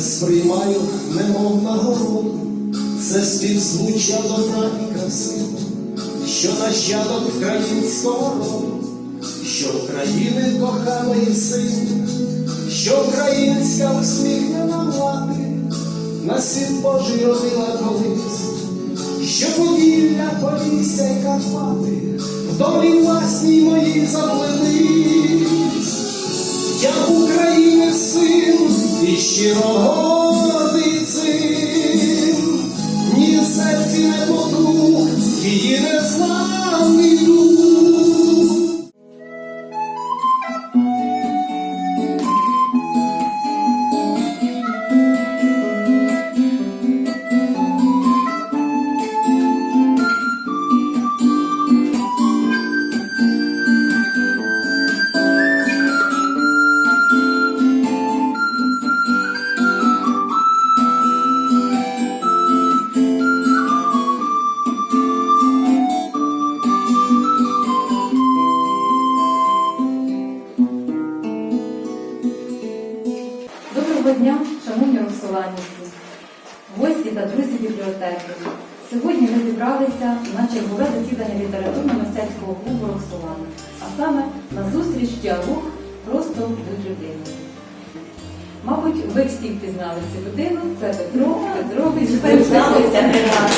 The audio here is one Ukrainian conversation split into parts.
сприймаю, немов нагороду, це співзвуччя добра і краси, що нащадок українського роду, що України коханий син, що українська усміхнена мати, на світ Божий родила колись, що Поділля, Полісся й Карпати, в долі власній моїй заплелись. Я України син і Сьогодні ми зібралися на чергове засідання літературно-мистецького клубу Роксолани, а саме на зустріч діалог просто будь людиною. Мабуть, ви всі впізнали цю людину. Це Петро Петрович Впізналися не раз.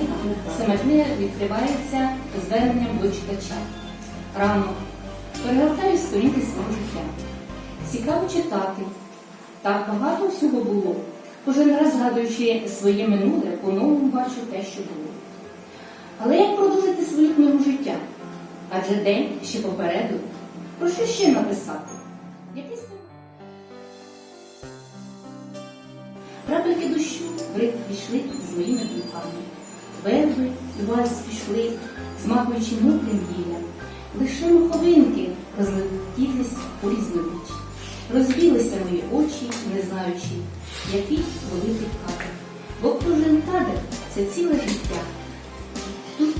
І саме книга відкривається зверненням до читача. Ранок. Перегортаю сторінки свого життя. Цікаво читати. Так багато всього було. Кожен раз згадуючи своє минуле, по-новому бачу те, що було. Але як продовжити свою книгу життя? Адже день ще попереду. Про що ще написати? Якийсь Крапельки дощу в пішли з моїми думками. Верби і вальс пішли, змахуючи мокрим гіллям. Лише муховинки розлетілись у різнобіч. Розбілися мої очі, не знаючи, який великий кадр. Бо кожен кадр це ціле життя. Тут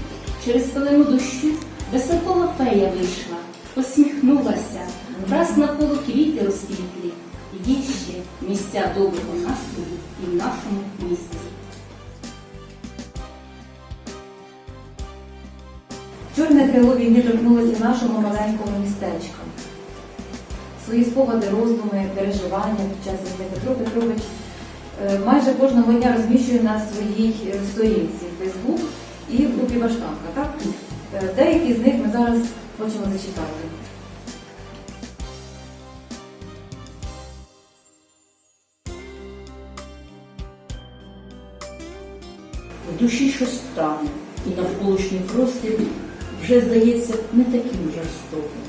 через пелену дощу високова фея вийшла, посміхнулася, враз навколо квіти розквітлі. Є ще місця доброго настрою і в нашому місті. Чорне крило війни торкнулося нашого маленького містечка. Свої спогади, роздуми, переживання під час війни Петро Петрович е, майже кожного дня розміщує на своїй е, сторінці Фейсбук і в групі Баштанка. Так? Е, Деякі з них ми зараз хочемо зачитати. В душі щось стане, і навколишній простір вже здається не таким жорстоким.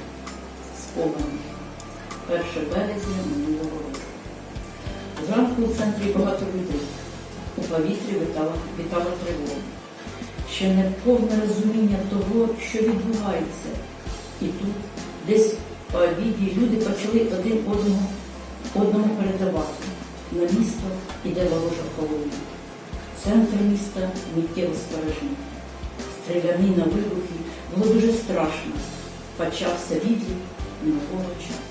Спомин. 1 березня минулого року. Зранку у центрі багато людей. У повітрі вітала, вітала тривога. Ще не повне розуміння того, що відбувається. І тут, десь по обіді, люди почали один одному, одному передавати. На місто іде ворожа половина. Центр міста миттєво сторожив. Стрілянина вибухи було дуже страшно. Почався відлік нового часу.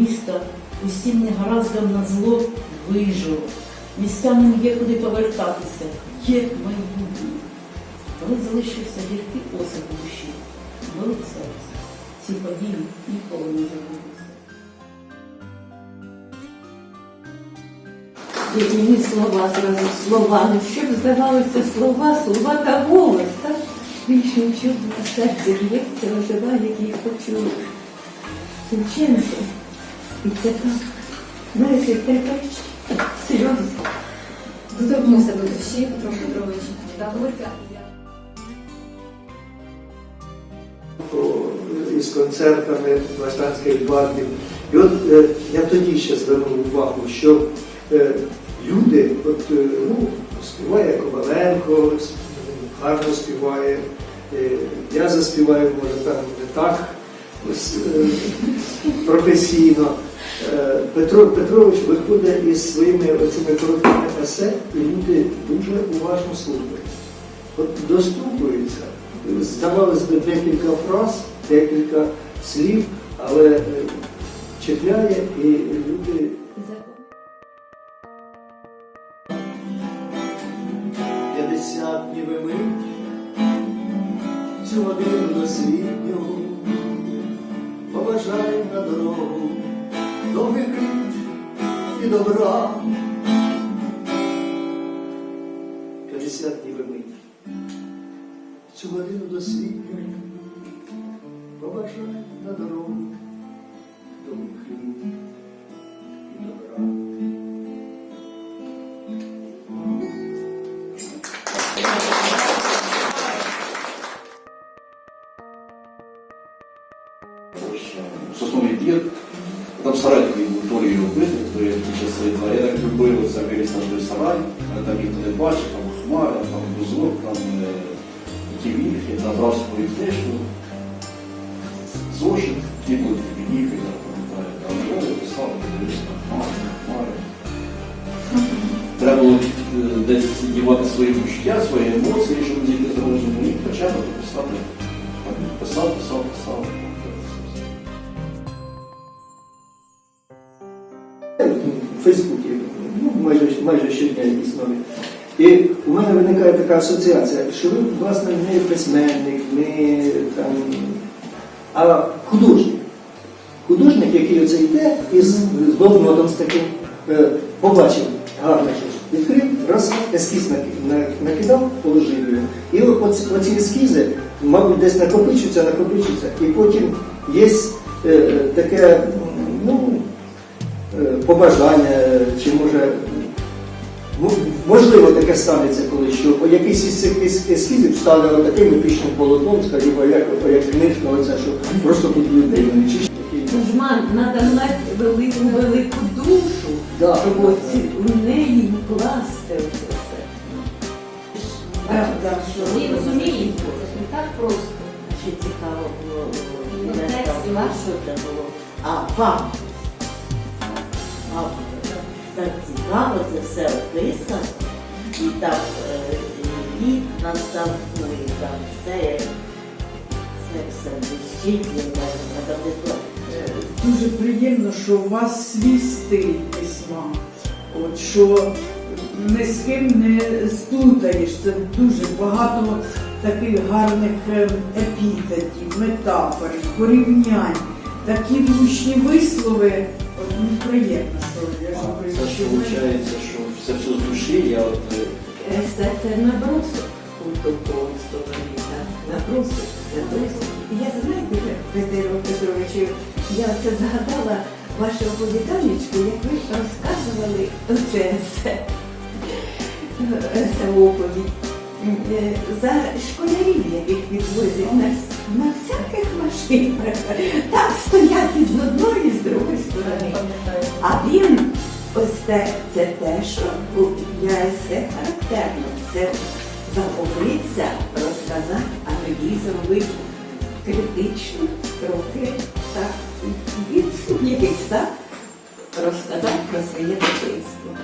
Місто усім негараздам на зло вижило. Містянам є куди повертатися, є майбутнє. Але залишився гіркий осад у душі, болить серце. Ці події ніколи не забудуться. Єдині слова зразу слова, ну щоб здавалося слова, слова та голос, так? Більше нічого на серці б'ється, оживає, як їх почули. І це так. Знаєш, як те серйозно. Доторкнувся до душі Петро Петрович. Вдалося. із концертами Баштанських бардів. І от е, я тоді ще звернув увагу, що е, люди, от, е, ну, співає Коваленко, гарно співає, е, я заспіваю, може там не так ось, е, професійно. Е, Петро Петрович виходить із своїми оцими короткими есе, і люди дуже уважно слухають. от достукуються. Здавалось би, декілька фраз, декілька слів, але е, чіпляє і люди. П'ятдесят ніби мить цю годину побажаю добра. П'ятдесят ніби мить в цю годину дослідню побажаю на дорогу. І добра. сосновий дід, там сарай такий був Толі його вбити, то я під час свої два. Я так любив це виріс на сарай, там ніхто не бачив, там хмара, там бузок, там е, ті вільхи, набрав свою книжку, зошит, були підніхи, я пам'ятаю, там жили, писав, дивився на хмари, хмари. Треба було е, десь дівати свої почуття, свої емоції, щоб дійти до розуму, і почав писати. В Фейсбуці, ну, майже, майже щодня якісь нові. І у мене виникає така асоціація, що ви, власне, не письменник, не там, а художник. Художник, який оце йде і з, з блокнотом з таким е, побачив гарне щось, відкрив, раз ескіз накидав, положив його. І оці, оці ескізи, мабуть, десь накопичуються, накопичуються. І потім є е, таке, ну, побажання, е, чи може. ну, Можливо, таке станеться колись, що якийсь із цих ескізів стане таким епічним полотном, скажімо, як, як книжка, оця, що просто тут людей не чищать. Жман, треба мати велику велику душу, Да, щоб да, оці в неї вкласти оце все. Всі розуміють, це не так просто. Ще цікаво було, Ну, не текстів. що це було, а вам. Вам так цікаво це все описано, і там е, лід настав, ну і там все, це все блищить, я кажу, Дуже приємно, що у вас свій стиль письма. От що ні з ким не сплутаєш. Це дуже багато таких гарних е, епітетів, метафор, порівнянь, такі влучні вислови. От мені приємно, що я ж говорю, Це ж виходить, що все з душі, я от е, Це, це набросок у такому стороні, так? Набросок, набросок. Я знаєте, Петро Петровичу, я це згадала ваше оповіданнячко, як ви розказували оце все, це. Е, За школярів, яких відвозять на, на всяких машинах. Так стоять ось це те, що для есе характерно. Це захопитися, розказати, тоді зробити критично, трохи так відсутність, так? Розказати про своє дитинство.